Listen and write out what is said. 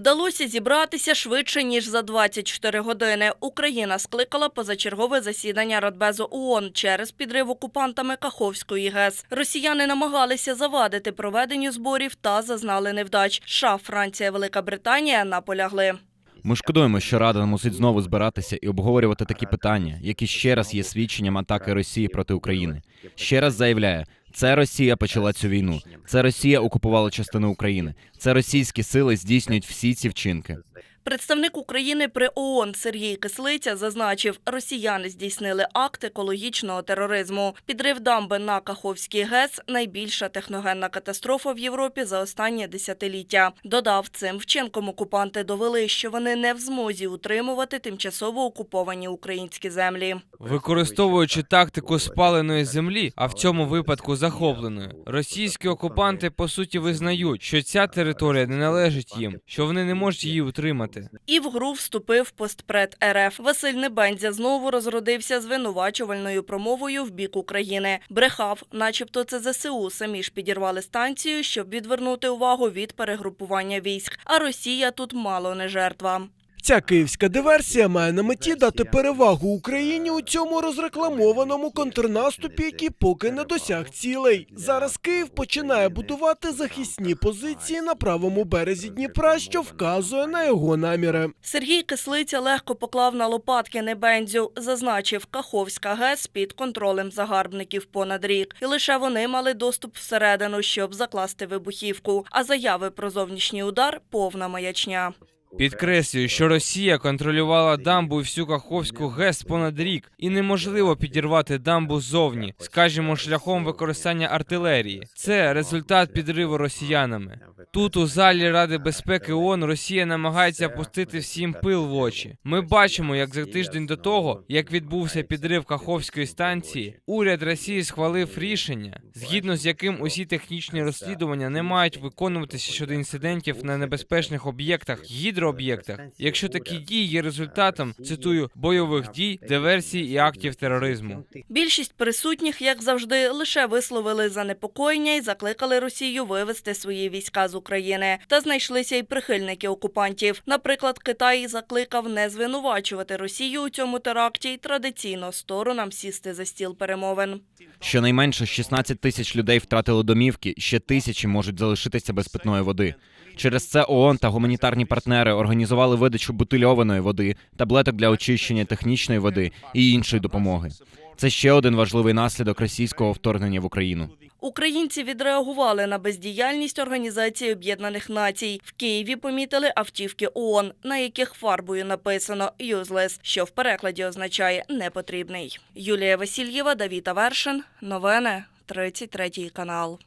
Вдалося зібратися швидше ніж за 24 години. Україна скликала позачергове засідання Радбезу ООН через підрив окупантами Каховської ГЕС. Росіяни намагалися завадити проведенню зборів та зазнали невдач. США, Франція, Велика Британія наполягли. Ми шкодуємо, що Рада мусить знову збиратися і обговорювати такі питання, які ще раз є свідченням атаки Росії проти України. Ще раз заявляю, це Росія почала цю війну. Це Росія окупувала частину України. Це російські сили здійснюють всі ці вчинки. Представник України при ООН Сергій Кислиця зазначив, росіяни здійснили акт екологічного тероризму. Підрив дамби на Каховський ГЕС – найбільша техногенна катастрофа в Європі за останнє десятиліття. Додав, цим вчинком окупанти довели, що вони не в змозі утримувати тимчасово окуповані українські землі. Використовуючи тактику спаленої землі, а в цьому випадку захопленої, російські окупанти по суті визнають, що ця територія не належить їм, що вони не можуть її утримати. І в гру вступив постпред РФ. Василь Небензя знову розродився звинувачувальною промовою в бік України. Брехав, начебто це ЗСУ самі ж підірвали станцію, щоб відвернути увагу від перегрупування військ. А Росія тут мало не жертва. Ця київська диверсія має на меті дати перевагу Україні у цьому розрекламованому контрнаступі, який поки не досяг цілей. Зараз Київ починає будувати захисні позиції на правому березі Дніпра, що вказує на його наміри. Сергій Кислиця легко поклав на лопатки Небензю. Зазначив, Каховська ГЕС під контролем загарбників понад рік. І лише вони мали доступ всередину, щоб закласти вибухівку. А заяви про зовнішній удар – повна маячня. Підкреслюю, що Росія контролювала дамбу і всю Каховську ГЕС понад рік, і неможливо підірвати дамбу ззовні, скажімо, шляхом використання артилерії. Це результат підриву росіянами. Тут, у залі Ради безпеки ООН, Росія намагається пустити всім пил в очі. Ми бачимо, як за тиждень до того, як відбувся підрив Каховської станції, уряд Росії схвалив рішення, згідно з яким усі технічні розслідування не мають виконуватися щодо інцидентів на небезпечних об'єктах, гідрооб'єктах, якщо такі дії є результатом, цитую, бойових дій, диверсій і актів тероризму. Більшість присутніх, як завжди, лише висловили занепокоєння і закликали Росію вивести свої війська з України. Та знайшлися й прихильники окупантів. Наприклад, Китай закликав не звинувачувати Росію у цьому теракті і традиційно сторонам сісти за стіл перемовин. Щонайменше 16 тисяч людей втратили домівки, ще тисячі можуть залишитися без питної води. Через це ООН та гуманітарні партнери організували видачу бутильованої води, таблеток для очищення технічної води і іншої допомоги. Це ще один важливий наслідок російського вторгнення в Україну. Українці відреагували на бездіяльність Організації Об'єднаних Націй. В Києві помітили автівки ООН, на яких фарбою написано «useless», що в перекладі означає непотрібний. Юлія Васильєва, Давід Авершин. Новини 33 канал.